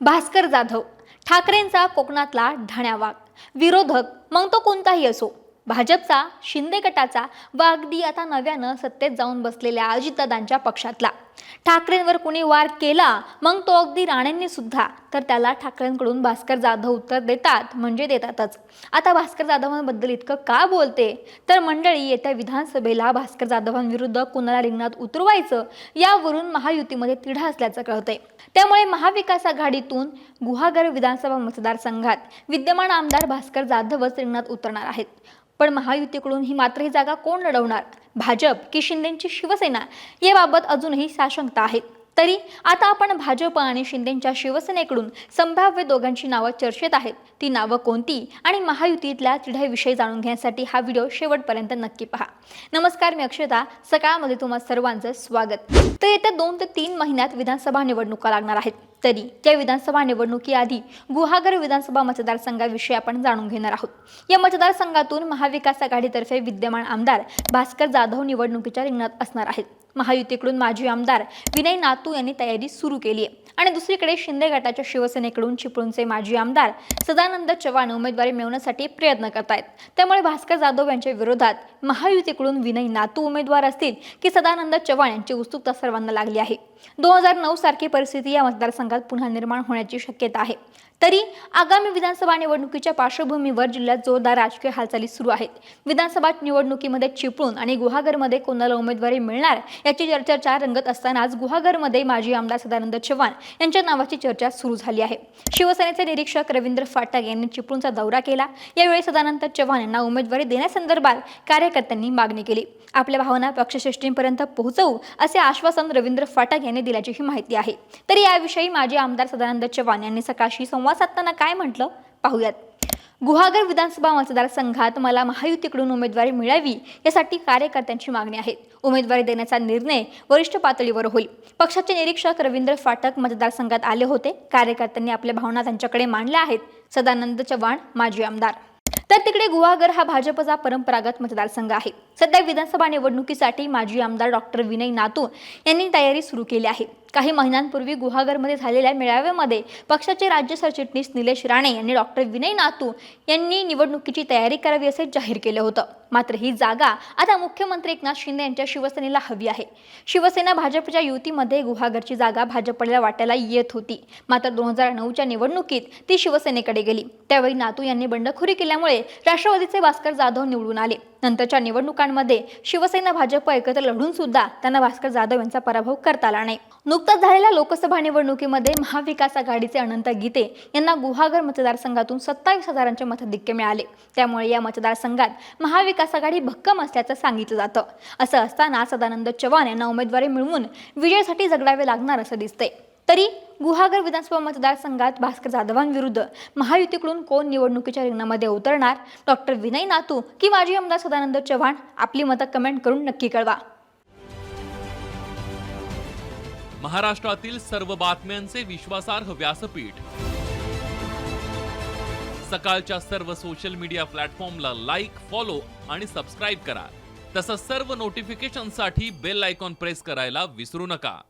भास्कर जाधव ठाकरेंचा कोकणातला ढाण्यावाग विरोधक मग तो कोणताही असो भाजपचा शिंदे गटाचा व अगदी आता नव्यानं सत्तेत जाऊन बसलेल्या अजितदादांच्या पक्षातला. ठाकरेंवर कुणी वार केला मग तो अगदी राणेंनी सुद्धा तर त्याला ठाकरेंकडून भास्कर जाधव उत्तर देतात म्हणजे देतातच. आता भास्कर जाधवांबद्दल इतकं का बोलते? तर मंडळी येत्या विधानसभेला भास्कर जाधवांविरुद्ध कुणाला रिंगणात उतरवायचं यावरून महायुतीमध्ये तिढा असल्याचं कळतंय. त्यामुळे महाविकास आघाडीतून गुहागर विधानसभा मतदारसंघात विद्यमान आमदार भास्कर जाधवच रिंगणात उतरणार आहेत. पण महायुतीकडून ही मात्र ही जागा कोण लढवणार? भाजप की शिंदेची शिवसेना? याबाबत अजूनही साशंकता आहेत तरी आता आपण भाजप आणि शिंदेच्या शिवसेनेकडून संभाव्य दोघांची नावं चर्चेत आहेत. ती नावं कोणती आणि महायुतीतल्या तिढ्याविषयी जाणून घेण्यासाठी हा व्हिडिओ शेवटपर्यंत नक्की पहा. नमस्कार मी अक्षता. सकाळमध्ये तुम्हा सर्वांचं स्वागत. तर येत्या दोन ते तीन महिन्यात विधानसभा निवडणुका लागणार आहेत. तरी या विधानसभा निवडणुकीआधी गुहागर विधानसभा मतदारसंघाविषयी आपण जाणून घेणार आहोत. या मतदारसंघातून महाविकास आघाडीतर्फे विद्यमान आमदार भास्कर जाधव निवडणुकीच्या रिंगणात असणार आहेत. महायुतीकडून माजी आमदार विनय नातू यांनी तयारी सुरू केली आहे. आणि दुसरीकडे शिंदे गटाच्या शिवसेनेकडून चिपळूणचे माजी आमदार सदानंद चव्हाण उमेदवारी मिळवण्यासाठी प्रयत्न करतायत. त्यामुळे भास्कर जाधव यांच्या विरोधात महायुतीकडून विनय नातू उमेदवार असतील की सदानंद चव्हाण यांची उत्सुकता सर्वांना लागली आहे. दोन हजार नऊ सारखी परिस्थिती या मतदारसंघात पुन्हा निर्माण होण्याची शक्यता आहे. तरी आगामी विधानसभा निवडणुकीच्या पार्श्वभूमीवर जिल्ह्यात जोरदार राजकीय हालचाली सुरू आहेत. विधानसभा निवडणुकीमध्ये चिपळूण आणि गुहागरमध्ये कोणाला उमेदवारी मिळणार याची चर्चा रंगत असतानाच गुहागरमध्ये माजी आमदार सदानंद चव्हाण यांच्या नावाची चर्चा सुरू झाली आहे. शिवसेनेचे निरीक्षक रवींद्र फाटक यांनी चिपळूणचा दौरा केला. यावेळी सदानंद चव्हाण यांना उमेदवारी देण्यासंदर्भात कार्यकर्त्यांनी मागणी केली. आपल्या भावना पक्षश्रेष्ठींपर्यंत पोहोचवू असे आश्वासन रवींद्र फाटक यांनी दिल्याचीही माहिती आहे. तरी याविषयी माजी आमदार सदानंद चव्हाण यांनी सकाळशी संवाद साधताना काय म्हटलं? पाहूयात. गुहागर विधानसभा मतदारसंघात मला महायुतीकडून उमेदवारी मिळावी यासाठी कार्यकर्त्यांची मागणी आहे. उमेदवारी देण्याचा निर्णय वरिष्ठ पातळीवर होईल. पक्षाचे निरीक्षक रवींद्र फाटक मतदारसंघात आले होते. कार्यकर्त्यांनी आपल्या भावना त्यांच्याकडे मांडल्या आहेत. सदानंद चव्हाण माजी आमदार. तर तिकडे गुहागर हा भाजपचा परंपरागत मतदारसंघ आहे. सध्या विधानसभा निवडणुकीसाठी माजी आमदार डॉक्टर विनय नातू यांनी तयारी सुरू केली आहे. काही महिन्यांपूर्वी गुहागरमध्ये झालेल्या मेळाव्यामध्ये पक्षाचे राज्य सरचिटणीस निलेश राणे यांनी डॉक्टर विनय नातू यांनी निवडणुकीची तयारी करावी असे जाहीर केलं होतं. मात्र ही जागा आता मुख्यमंत्री एकनाथ शिंदे यांच्या शिवसेनेला हवी आहे. शिवसेना भाजपच्या युतीमध्ये गुहागरची जागा भाजपला वाट्याला येत होती. मात्र दोन हजार नऊच्या निवडणुकीत ती शिवसेनेकडे गेली. त्यावेळी नातू यांनी बंडखोरी केल्यामुळे राष्ट्रवादीचे भास्कर जाधव निवडून आले. नंतरच्या निवडणुकांमध्ये शिवसेना भाजप एकत्र लढून सुद्धा त्यांना भास्कर जाधव यांचा पराभव करता आला नाही. नुकताच झालेल्या लोकसभा निवडणुकीमध्ये महाविकास आघाडीचे अनंत गीते यांना गुहागर मतदारसंघातून सत्तावीस हजारांचे मताधिक्य मिळाले. त्यामुळे या मतदारसंघात महाविकास आघाडी भक्कम असल्याचं सांगितलं जातं. असं असताना सदानंद चव्हाण यांना उमेदवारी मिळवून विजयासाठी झगडावे लागणार असं दिसतंय. तरी गुहागर विधानसभा मतदारसंघात भास्कर जाधवांविरुद्ध महायुतीकडून कोण निवडणुकीच्या रिंगणामध्ये उतरणार? डॉक्टर विनय नातू की माजी आमदार सदानंद चव्हाण? आपली मतं कमेंट करून नक्की कळवा. महाराष्ट्रातील सर्व बातम्यांचे विश्वासार्ह व्यासपीठ. सकाळच्या सर्व सोशल मीडिया प्लॅटफॉर्मला लाईक फॉलो आणि सबस्क्राईब करा. तसंच सर्व नोटिफिकेशनसाठी बेल आयकॉन प्रेस करायला विसरू नका.